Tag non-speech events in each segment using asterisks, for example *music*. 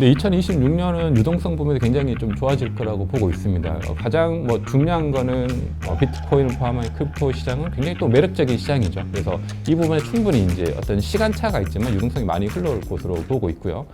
근데 2026년은 유동성 부분이 굉장히 좀 좋아질 거라고 보고 있습니다. 어, 가장 뭐 중요한 거는 어, 비트코인을 포함한 크립토 시장은 굉장히 또 매력적인 시장이죠. 그래서 이 부분에 충분히 이제 어떤 시간차가 있지만 유동성이 많이 흘러올 것으로 보고 있고요.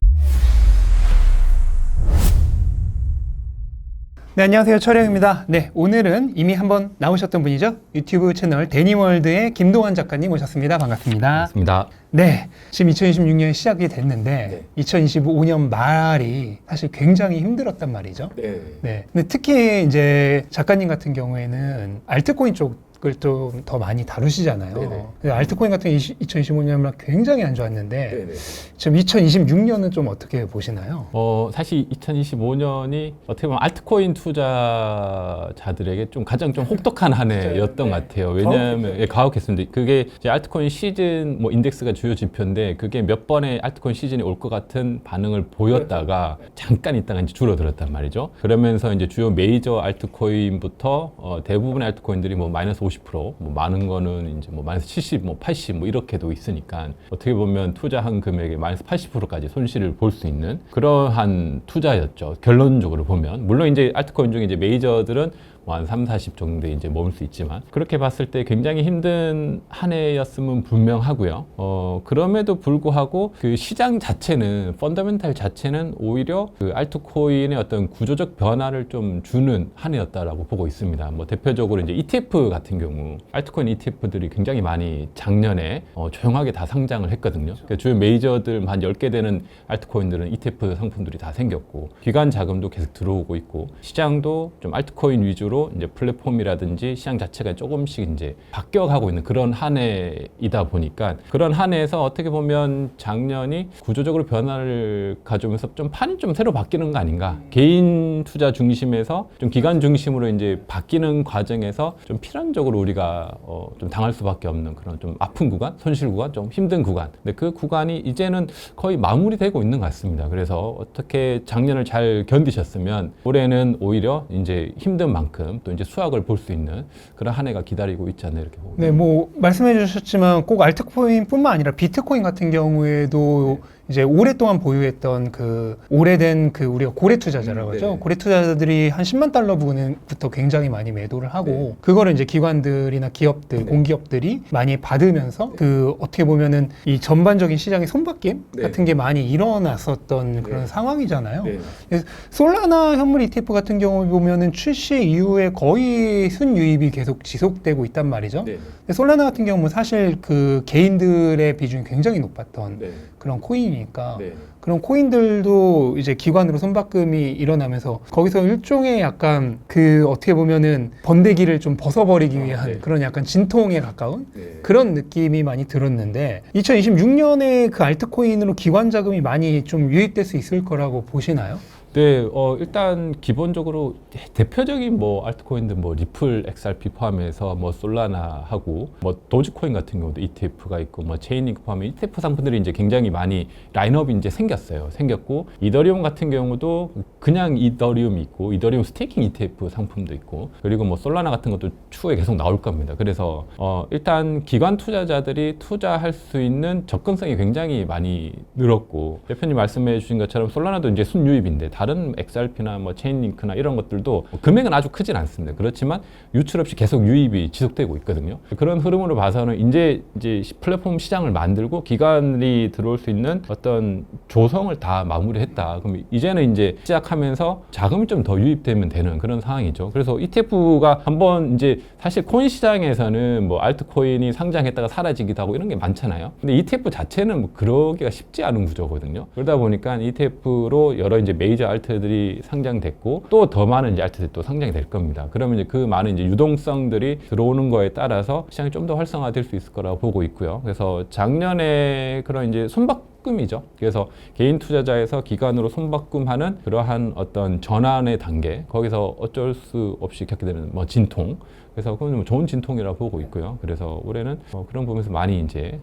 네, 안녕하세요. 철영입니다. 네, 오늘은 이미 한번 나오셨던 분이죠. 유튜브 채널 데니월드의 김동환 작가님 오셨습니다. 반갑습니다. 맞습니다. 네, 지금 2026년이 시작이 됐는데 2025년 말이 사실 굉장히 힘들었단 말이죠. 네. 네, 근데 특히 이제 작가님 같은 경우에는 알트코인 쪽 을좀더 많이 다루시잖아요. 알트코인 같은 2025년 말 굉장히 안 좋았는데 네. 지금 2026년은 좀 어떻게 보시나요? 어, 사실 2025년이 어떻게 보면 알트코인 투자자들에게 좀 가장 좀 혹독한 한 *laughs* 해였던 네. 것 같아요. 왜냐하면 예, 가혹했습니다. 그게 이제 알트코인 시즌 뭐 인덱스가 주요 지표인데 그게 몇 번의 알트코인 시즌이 올 것 같은 반응을 보였다가 잠깐 있다가 이제 줄어들었단 말이죠. 그러면서 이제 주요 메이저 알트코인부터 어, 대부분의 알트코인들이 뭐 마이너스 50%, 뭐 많은 거는 이제 뭐 마이너스 70, 뭐 80, 뭐 이렇게도 있으니까 어떻게 보면 투자한 금액의 마이너스 80%까지 손실을 볼 수 있는 그러한 투자였죠. 결론적으로 보면 물론 이제 알트코인 중에 이제 메이저들은 뭐한 3, 40 정도에 이제 머물 수 있지만 그렇게 봤을 때 굉장히 힘든 한 해였음은 분명하고요. 어, 그럼에도 불구하고 그 시장 자체는 펀더멘탈 자체는 오히려 그 알트코인의 어떤 구조적 변화를 좀 주는 한 해였다라고 보고 있습니다. 뭐 대표적으로 이제 ETF 같은 경우 알트코인 ETF들이 굉장히 많이 작년에 어, 조용하게 다 상장을 했거든요. 그러니까 주요 메이저들 한 10개 되는 알트코인들은 ETF 상품들이 다 생겼고 기관 자금도 계속 들어오고 있고 시장도 좀 알트코인 위주로 이제 플랫폼이라든지 시장 자체가 조금씩 이제 바뀌어가고 있는 그런 한 해이다 보니까 그런 한 해에서 어떻게 보면 작년이 구조적으로 변화를 가져오면서 좀 판이 좀 새로 바뀌는 거 아닌가 개인 투자 중심에서 좀 기관 중심으로 이제 바뀌는 과정에서 좀 필연적으로 우리가 어, 좀 당할 수밖에 없는 그런 좀 아픈 구간, 손실 구간, 좀 힘든 구간. 근데 그 구간이 이제는 거의 마무리되고 있는 것 같습니다. 그래서 어떻게 작년을 잘 견디셨으면 올해는 오히려 이제 힘든 만큼 또 이제 수확을 볼 수 있는 그런 한 해가 기다리고 있지 않나 이렇게 보고. 네, 뭐 말씀해 주셨지만 꼭 알트코인뿐만 아니라 비트코인 같은 경우에도 이제 오랫동안 보유했던 그 오래된 그 우리가 고래 투자자라고 음, 하죠. 네. 고래 투자자들이 한 10만 달러 부분부터 굉장히 많이 매도를 하고 네. 그거를 이제 기관들이나 기업들, 네. 공기업들이 많이 받으면서 그 어떻게 보면은 이 전반적인 시장의 손바뀜 네. 같은 게 많이 일어났었던 그런 네. 상황이잖아요. 네. 그래서 솔라나 현물 ETF 같은 경우 보면은 출시 이후에 거의 순유입이 계속 지속되고 있단 말이죠. 네. 근데 솔라나 같은 경우는 사실 그 개인들의 비중이 굉장히 높았던 네. 그런 코인이니까 네. 그런 코인들도 이제 기관으로 손바꿈이 일어나면서 거기서 일종의 약간 그 어떻게 보면은 번데기를 좀 벗어버리기 아, 위한 네. 그런 약간 진통에 가까운 네. 그런 느낌이 많이 들었는데 2026년에 그 알트코인으로 기관 자금이 많이 좀 유입될 수 있을 거라고 보시나요? 네, 어, 일단 기본적으로 대표적인 뭐 알트코인들 뭐 리플 XRP 포함해서 뭐 솔라나 하고 뭐 도지코인 같은 경우도 ETF가 있고 뭐 체인링크 포함해 ETF 상품들이 이제 굉장히 많이 라인업이 이제 생겼어요. 생겼고 이더리움 같은 경우도 그냥 이더리움이 있고 이더리움 스테이킹 ETF 상품도 있고 그리고 뭐 솔라나 같은 것도 추후에 계속 나올 겁니다. 그래서 어, 일단 기관 투자자들이 투자할 수 있는 접근성이 굉장히 많이 늘었고 대표님 말씀해 주신 것처럼 솔라나도 이제 순유입인데 다른 XRP나 뭐 체인링크나 이런 것들도 금액은 아주 크진 않습니다. 그렇지만 유출 없이 계속 유입이 지속되고 있거든요. 그런 흐름으로 봐서는 이제 이제 시- 플랫폼 시장을 만들고 기관이 들어올 수 있는 어떤 조성을 다 마무리했다. 그럼 이제는 이제 시작하면서 자금이 좀 더 유입되면 되는 그런 상황이죠. 그래서 ETF가 한번 이제 사실 코인 시장에서는 뭐 알트코인이 상장했다가 사라지기도 하고 이런 게 많잖아요. 근데 ETF 자체는 뭐 그러기가 쉽지 않은 구조거든요. 그러다 보니까 ETF로 여러 이제 메이저 알트들이 상장됐고 또 더 많은 이제 알트들이 또 상장이 될 겁니다. 그러면 이제 그 많은 이제 유동성들이 들어오는 거에 따라서 시장이 좀 더 활성화될 수 있을 거라고 보고 있고요. 그래서 작년에 그런 이제 손바꿈이죠. 그래서 개인 투자자에서 기관으로 손바꿈하는 그러한 어떤 전환의 단계 거기서 어쩔 수 없이 겪게 되는 뭐 진통. 그래서 그건 뭐 좋은 진통이라고 보고 있고요. 그래서 올해는 어 그런 부분에서 많이 이제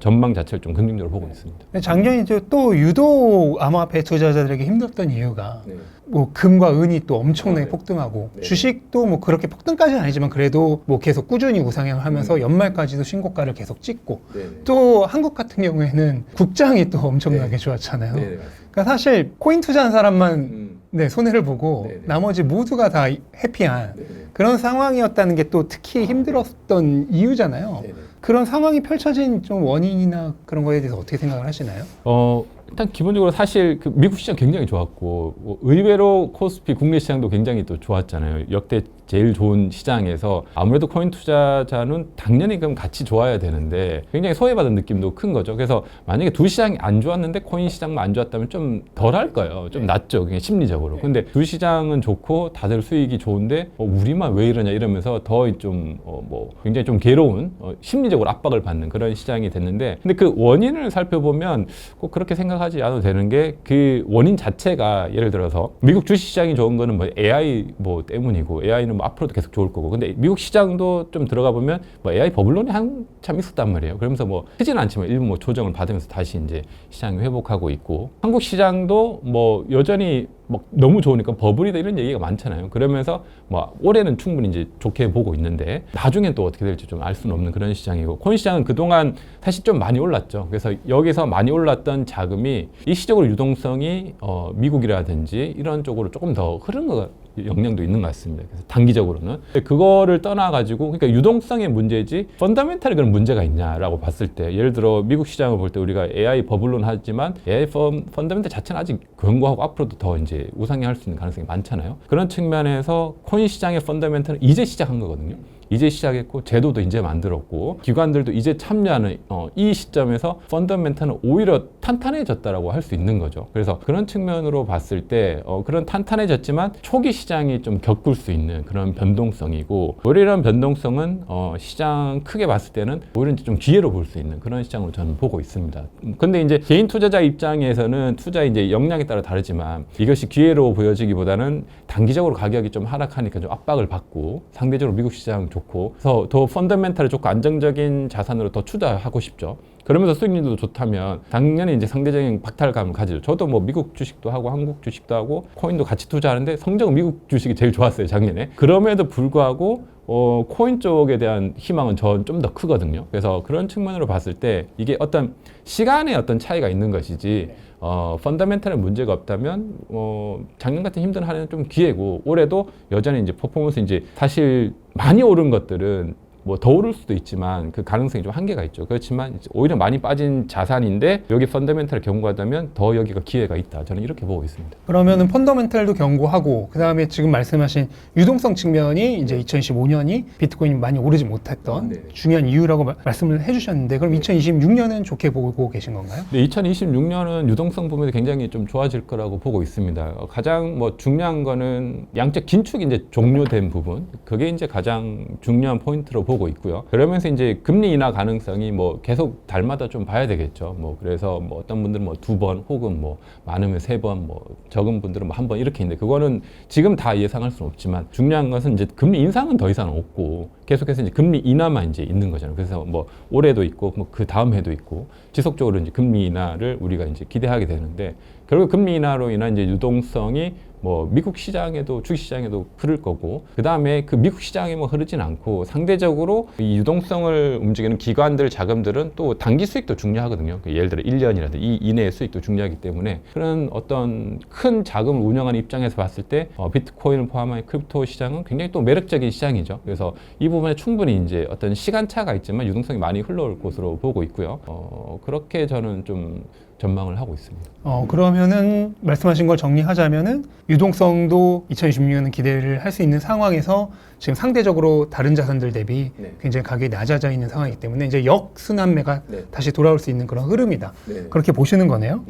전망 자체를 좀 긍정적으로 보고 있습니다. 작년에 이제 또 유독 암호화폐 투자자들에게 힘들었던 이유가 뭐 금과 은이 또 엄청나게 네. 폭등하고 네. 주식도 뭐 그렇게 폭등까지는 아니지만 그래도 뭐 계속 꾸준히 우상향을 하면서 음. 연말까지도 신고가를 계속 찍고 네. 또 한국 같은 경우에는 국장이 또 엄청나게 좋았잖아요. 네. 그러니까 사실 코인 투자한 사람만 음. 네, 손해를 보고 네네. 나머지 모두가 다 해피한 그런 상황이었다는 게 또 특히 힘들었던 이유잖아요. 그런 상황이 펼쳐진 좀 원인이나 그런 거에 대해서 어떻게 생각을 하시나요? 어, 일단 기본적으로 사실 그 미국 시장 굉장히 좋았고 뭐 의외로 코스피 국내 시장도 굉장히 또 좋았잖아요. 역대 제일 좋은 시장에서 아무래도 코인 투자자는 당연히 그럼 같이 좋아야 되는데 굉장히 소외받은 느낌도 큰 거죠. 그래서 만약에 두 시장이 안 좋았는데 코인 시장만 안 좋았다면 좀 덜 할 거예요. 좀 낫죠. 그냥 심리적으로. 근데 두 시장은 좋고 다들 수익이 좋은데 어, 우리만 왜 이러냐 이러면서 더좀 어, 뭐 굉장히 좀 괴로운 어, 심리적으로 압박을 받는 그런 시장이 됐는데 근데 그 원인을 살펴보면 꼭 그렇게 생각하지 않아도 되는 게 그 원인 자체가 예를 들어서 미국 주식 시장이 좋은 거는 뭐 AI 뭐 때문이고 AI는 뭐 앞으로도 계속 좋을 거고 근데 미국 시장도 좀 들어가 보면 뭐 AI 버블론이 한참 있었단 말이에요. 그러면서 뭐 크지는 않지만 일부 뭐 조정을 받으면서 다시 이제 시장이 회복하고 있고 한국 시장도 뭐 여전히 뭐 너무 좋으니까 버블이다 이런 얘기가 많잖아요. 그러면서 뭐 올해는 충분히 이제 좋게 보고 있는데 나중엔 또 어떻게 될지 좀 알 수는 없는 그런 시장이고 코인 시장은 그동안 사실 좀 많이 올랐죠. 그래서 여기서 많이 올랐던 자금이 일시적으로 유동성이 어 미국이라든지 이런 쪽으로 조금 더 흐른 거 영향도 있는 것 같습니다. 그래서 단기적으로는 그거를 떠나 가지고 그러니까 유동성의 문제지 펀더멘탈에 그런 문제가 있냐라고 봤을 때 예를 들어 미국 시장을 볼 때 우리가 AI 버블론 하지만 AI 펀, 펀더멘탈 자체는 아직 견고하고 앞으로도 더 이제 우상향할 수 있는 가능성이 많잖아요. 그런 측면에서 코인 시장의 펀더멘탈은 이제 시작한 거거든요. 이제 시작했고 제도도 이제 만들었고 기관들도 이제 참여하는 어, 이 시점에서 펀더멘탈은 오히려 탄탄해졌다라고 할 수 있는 거죠. 그래서 그런 측면으로 봤을 때 어, 그런 탄탄해졌지만 초기 시장이 좀 겪을 수 있는 그런 변동성이고 오히려 이런 변동성은 어, 시장 크게 봤을 때는 오히려 좀 기회로 볼 수 있는 그런 시장으로 저는 보고 있습니다. 음, 근데 이제 개인 투자자 입장에서는 투자 이제 역량에 따라 다르지만 이것이 기회로 보여지기보다는 단기적으로 가격이 좀 하락하니까 좀 압박을 받고 상대적으로 미국 시장 좋고 그래서 더 펀더멘탈이 좋고 안정적인 자산으로 더 투자하고 싶죠. 그러면서 수익률도 좋다면 당연히 이제 상대적인 박탈감을 가지죠. 저도 뭐 미국 주식도 하고 한국 주식도 하고 코인도 같이 투자하는데 성적은 미국 주식이 제일 좋았어요 작년에. 그럼에도 불구하고 어, 코인 쪽에 대한 희망은 전 좀 더 크거든요. 그래서 그런 측면으로 봤을 때 이게 어떤 시간의 어떤 차이가 있는 것이지 어, 펀더멘탈에 문제가 없다면 어, 작년 같은 힘든 한 해는 좀 기회고 올해도 여전히 이제 퍼포먼스 이제 사실 많이 오른 것들은 뭐 더 오를 수도 있지만 그 가능성이 좀 한계가 있죠. 그렇지만 오히려 많이 빠진 자산인데 여기 펀더멘탈을 경고하다면 더 여기가 기회가 있다. 저는 이렇게 보고 있습니다. 그러면은 펀더멘탈도 견고하고 그 다음에 지금 말씀하신 유동성 측면이 이제 2015년이 비트코인이 많이 오르지 못했던 네. 중요한 이유라고 마- 말씀을 해 주셨는데 그럼 2026년은 좋게 보고 계신 건가요? 근데 2026년은 유동성 부분이 굉장히 좀 좋아질 거라고 보고 있습니다. 어, 가장 뭐 중요한 거는 양적 긴축이 이제 종료된 부분, 그게 이제 가장 중요한 포인트로 보고 있고요. 그러면서 이제 금리 인하 가능성이 뭐 계속 달마다 좀 봐야 되겠죠. 뭐 그래서 뭐 어떤 분들은 뭐 두 번 혹은 뭐 많으면 세 번, 뭐 적은 분들은 뭐 한 번 이렇게 있는데 그거는 지금 다 예상할 수는 없지만 중요한 것은 이제 금리 인상은 더 이상 없고 계속해서 이제 금리 인하만 이제 있는 거잖아요. 그래서 뭐 올해도 있고 뭐 그 다음 해도 있고 지속적으로 이제 금리 인하를 우리가 이제 기대하게 되는데 결국 금리 인하로 인한 이제 유동성이 뭐 미국 시장에도 주식 시장에도 흐를 거고 그 다음에 그 미국 시장에 뭐 흐르진 않고 상대적으로 이 유동성을 움직이는 기관들 자금들은 또 단기 수익도 중요하거든요. 그 예를 들어 1년이라든지 이 이내의 수익도 중요하기 때문에 그런 어떤 큰 자금을 운영하는 입장에서 봤을 때 어, 비트코인을 포함한 크립토 시장은 굉장히 또 매력적인 시장이죠. 그래서 이 부분에 충분히 이제 어떤 시간차가 있지만 유동성이 많이 흘러올 것으로 보고 있고요. 어, 그렇게 저는 좀 전망을 하고 있습니다. 어, 그러면은 말씀하신 걸 정리하자면은 유동성도 2026년은 기대를 할 수 있는 상황에서 지금 상대적으로 다른 자산들 대비 네. 굉장히 가격이 낮아져 있는 상황이기 때문에 이제 역순환매가 네. 다시 돌아올 수 있는 그런 흐름이다. 네. 그렇게 보시는 거네요.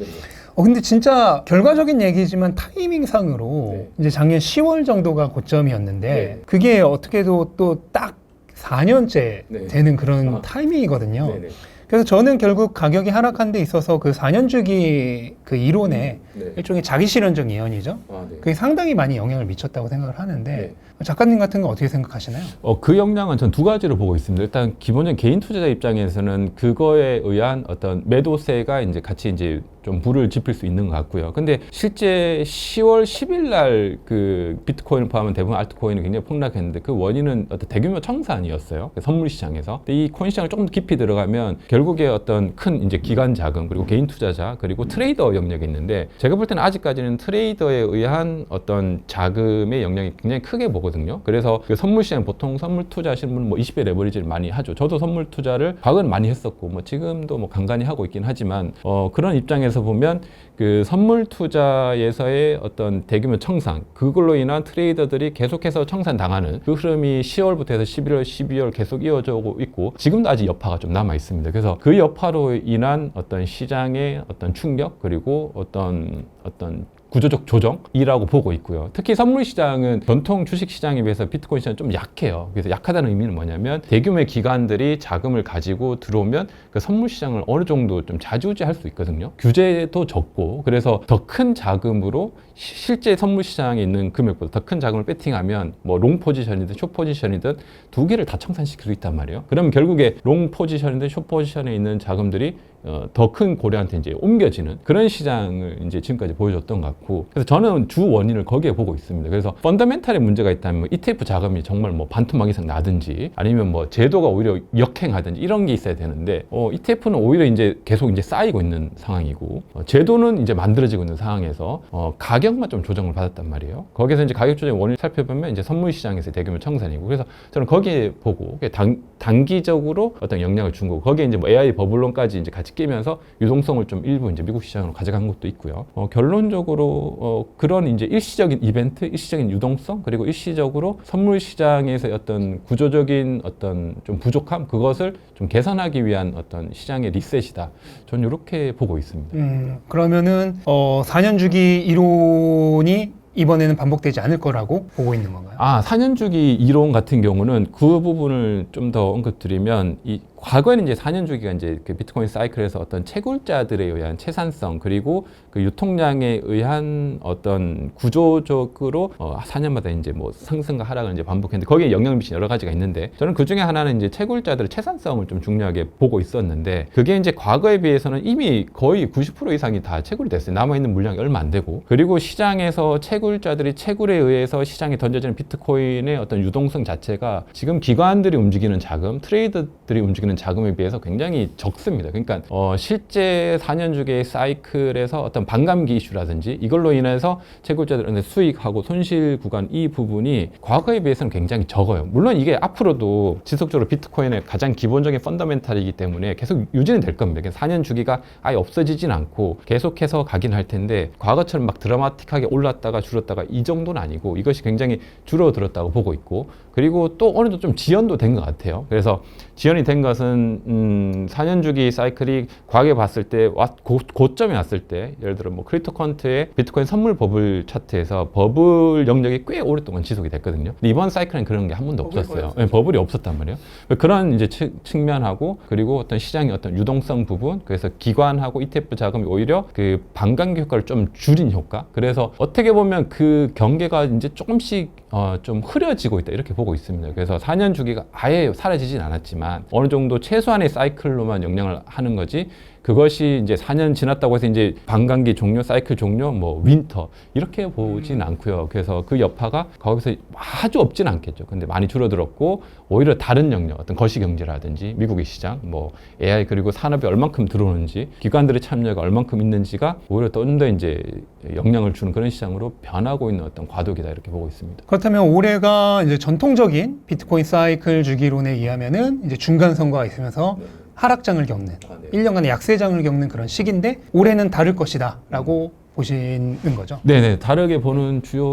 어, 근데 진짜 결과적인 얘기지만 타이밍상으로 네. 이제 작년 10월 정도가 고점이었는데 네. 그게 어떻게도 또 딱 4년째 네. 되는 그런 아. 타이밍이거든요. 네 네. 그래서 저는 결국 가격이 하락한 데 있어서 그 4년 주기 그 이론에 네. 일종의 자기 실현적 예언이죠. 아, 네. 그게 상당히 많이 영향을 미쳤다고 생각을 하는데 네. 작가님 같은 건 어떻게 생각하시나요? 어, 그 역량은 전 두 가지로 보고 있습니다. 일단 기본적인 개인 투자자 입장에서는 그거에 의한 어떤 매도세가 이제 같이 이제 좀 불을 지필 수 있는 것 같고요. 근데 실제 10월 10일 날 그 비트코인을 포함한 대부분 알트코인이 굉장히 폭락했는데 그 원인은 어떤 대규모 청산이었어요. 그 선물 시장에서. 이 코인 시장을 조금 더 깊이 들어가면 결국에 어떤 큰 이제 기관 자금 그리고 개인 투자자 그리고 트레이더 영역이 있는데 제가 볼 때는 아직까지는 트레이더에 의한 어떤 자금의 영역이 굉장히 크게 보거든요. 그래서 그 선물 시장 보통 선물 투자하시는 분은 뭐 20배 레버리지를 많이 하죠. 저도 선물 투자를 과거는 많이 했었고 뭐 지금도 뭐 간간히 하고 있긴 하지만 어 그런 입장에서 보면 그 선물 투자에서의 어떤 대규모 청산 그걸로 인한 트레이더들이 계속해서 청산 당하는 그 흐름이 10월부터 해서 11월, 12월 계속 이어져 오고 있고 지금도 아직 여파가 좀 남아 있습니다. 그래서 그 여파로 인한 어떤 시장의 어떤 충격 그리고 어떤 어떤 구조적 조정이라고 보고 있고요. 특히 선물 시장은 전통 주식 시장에 비해서 비트코인 시장은 좀 약해요. 그래서 약하다는 의미는 뭐냐면 대규모의 기관들이 자금을 가지고 들어오면 그 선물 시장을 어느 정도 좀 자주지할 수 있거든요. 규제도 적고 그래서 더 큰 자금으로 시- 실제 선물 시장에 있는 금액보다 더 큰 자금을 배팅하면 뭐 롱 포지션이든 숏 포지션이든 두 개를 다 청산시킬 수 있단 말이에요. 그러면 결국에 롱 포지션이든 숏 포지션에 있는 자금들이 어, 더 큰 고래한테 이제 옮겨지는 그런 시장을 이제 지금까지 보여줬던 것 같고 그래서 저는 주 원인을 거기에 보고 있습니다. 그래서 펀더멘탈에 문제가 있다면 뭐 ETF 자금이 정말 뭐 반토막 이상 나든지 아니면 뭐 제도가 오히려 역행하든지 이런 게 있어야 되는데 어, ETF는 오히려 이제 계속 이제 쌓이고 있는 상황이고 어, 제도는 이제 만들어지고 있는 상황에서 어, 가격만 좀 조정을 받았단 말이에요. 거기서 이제 가격 조정 원인을 살펴보면 이제 선물 시장에서 대규모 청산이고 그래서 저는 거기에 보고 단, 단기적으로 어떤 영향을 준 거고 거기에 이제 뭐 AI 버블론까지 이제 같이 끼면서 유동성을 좀 일부 이제 미국 시장으로 가져간 것도 있고요. 어, 결론적으로 어, 그런 이제 일시적인 이벤트, 일시적인 유동성 그리고 일시적으로 선물 시장에서 어떤 구조적인 어떤 좀 부족함 그것을 좀 개선하기 위한 어떤 시장의 리셋이다. 저는 이렇게 보고 있습니다. 음, 그러면은 어, 4년 주기 이론이 이번에는 반복되지 않을 거라고 보고 있는 건가요? 아, 4년 주기 이론 같은 경우는 그 부분을 좀 더 언급드리면 이 과거에는 이제 4년 주기가 이제 그 비트코인 사이클에서 어떤 채굴자들에 의한 채산성 그리고 그 유통량에 의한 어떤 구조적으로 어 4년마다 이제 뭐 상승과 하락을 이제 반복했는데 거기에 영향을 미친 여러 가지가 있는데 저는 그 중에 하나는 이제 채굴자들의 채산성을 좀 중요하게 보고 있었는데 그게 이제 과거에 비해서는 이미 거의 90% 이상이 다 채굴이 됐어요. 남아 있는 물량이 얼마 안 되고 그리고 시장에서 채굴자들이 채굴에 의해서 시장에 던져지는 비트코인의 어떤 유동성 자체가 지금 기관들이 움직이는 자금, 트레이더들이 움직이는 자금에 비해서 굉장히 적습니다. 그러니까 어, 실제 4년 주기의 사이클에서 어떤 반감기 이슈라든지 이걸로 인해서 채굴자들한테 수익하고 손실 구간 이 부분이 과거에 비해서는 굉장히 적어요. 물론 이게 앞으로도 지속적으로 비트코인의 가장 기본적인 펀더멘탈이기 때문에 계속 유지는 될 겁니다. 그래서 4년 주기가 아예 없어지진 않고 계속해서 가긴 할 텐데 과거처럼 막 드라마틱하게 올랐다가 줄었다가 이 정도는 아니고 이것이 굉장히 줄어들었다고 보고 있고 그리고 또 어느 정도 좀 지연도 된 것 같아요. 그래서 지연이 된것 은 음, 4년 주기 사이클이 과거에 봤을 때 와- 고, 고점에 왔을 때 예를 들어 뭐 크립토 컨트의 비트코인 선물 버블 차트에서 버블 영역이 꽤 오랫동안 지속이 됐거든요. 근데 이번 사이클은 그런 게 한 번도 없었어요. 네, 버블이 없었단 말이에요. 그런 이제 측- 측면하고 그리고 어떤 시장의 어떤 유동성 부분 그래서 기관하고 ETF 자금이 오히려 그 반감기 효과를 좀 줄인 효과. 그래서 어떻게 보면 그 경계가 이제 조금씩 어, 좀 흐려지고 있다 이렇게 보고 있습니다. 그래서 4년 주기가 아예 사라지진 않았지만 어느 정도 최소한의 사이클로만 영향을 하는 거지. 그것이 이제 4년 지났다고 해서 이제 반감기 종료, 사이클 종료, 뭐 윈터 이렇게 보진 않고요. 그래서 그 여파가 거기서 아주 없진 않겠죠. 근데 많이 줄어들었고 오히려 다른 영역, 어떤 거시 경제라든지 미국의 시장, 뭐 AI 그리고 산업이 얼만큼 들어오는지, 기관들의 참여가 얼만큼 있는지가 오히려 좀 더 이제 영향을 주는 그런 시장으로 변하고 있는 어떤 과도기다 이렇게 보고 있습니다. 그렇다면 올해가 이제 전통적인 비트코인 사이클 주기론에 의하면은 이제 중간 선거가 있으면서 하락장을 겪는 1년간의 약세장을 겪는 그런 시기인데 올해는 다를 것이다라고 보시는 거죠. 네네 다르게 보는 주요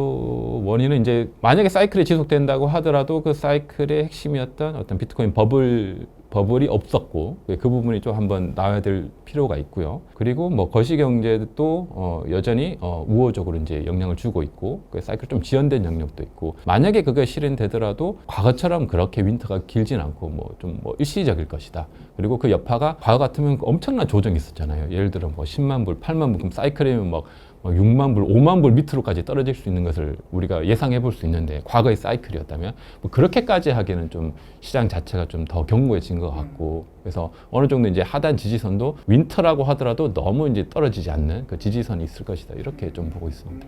원인은 이제 만약에 사이클이 지속된다고 하더라도 그 사이클의 핵심이었던 어떤 비트코인 버블 버블이 없었고 그 부분이 좀 한번 나와야 될 필요가 있고요. 그리고 뭐 거시 경제도 어, 여전히 어, 우호적으로 이제 영향을 주고 있고 그 사이클 좀 지연된 영역도 있고 만약에 그게 실현되더라도 과거처럼 그렇게 윈터가 길진 않고 뭐 좀뭐 일시적일 것이다. 그리고 그 여파가 과거 같으면 엄청난 조정이 있었잖아요. 예를 들어 뭐 10만 불, 8만 불, 그럼 사이클이면 막 뭐 6만 불, 5만 불 밑으로까지 떨어질 수 있는 것을 우리가 예상해 볼 수 있는데 과거의 사이클이었다면 뭐 그렇게까지 하기에는 좀 시장 자체가 좀 더 견고해진 것 같고 그래서 어느 정도 이제 하단 지지선도 윈터라고 하더라도 너무 이제 떨어지지 않는 그 지지선이 있을 것이다 이렇게 좀 보고 있습니다.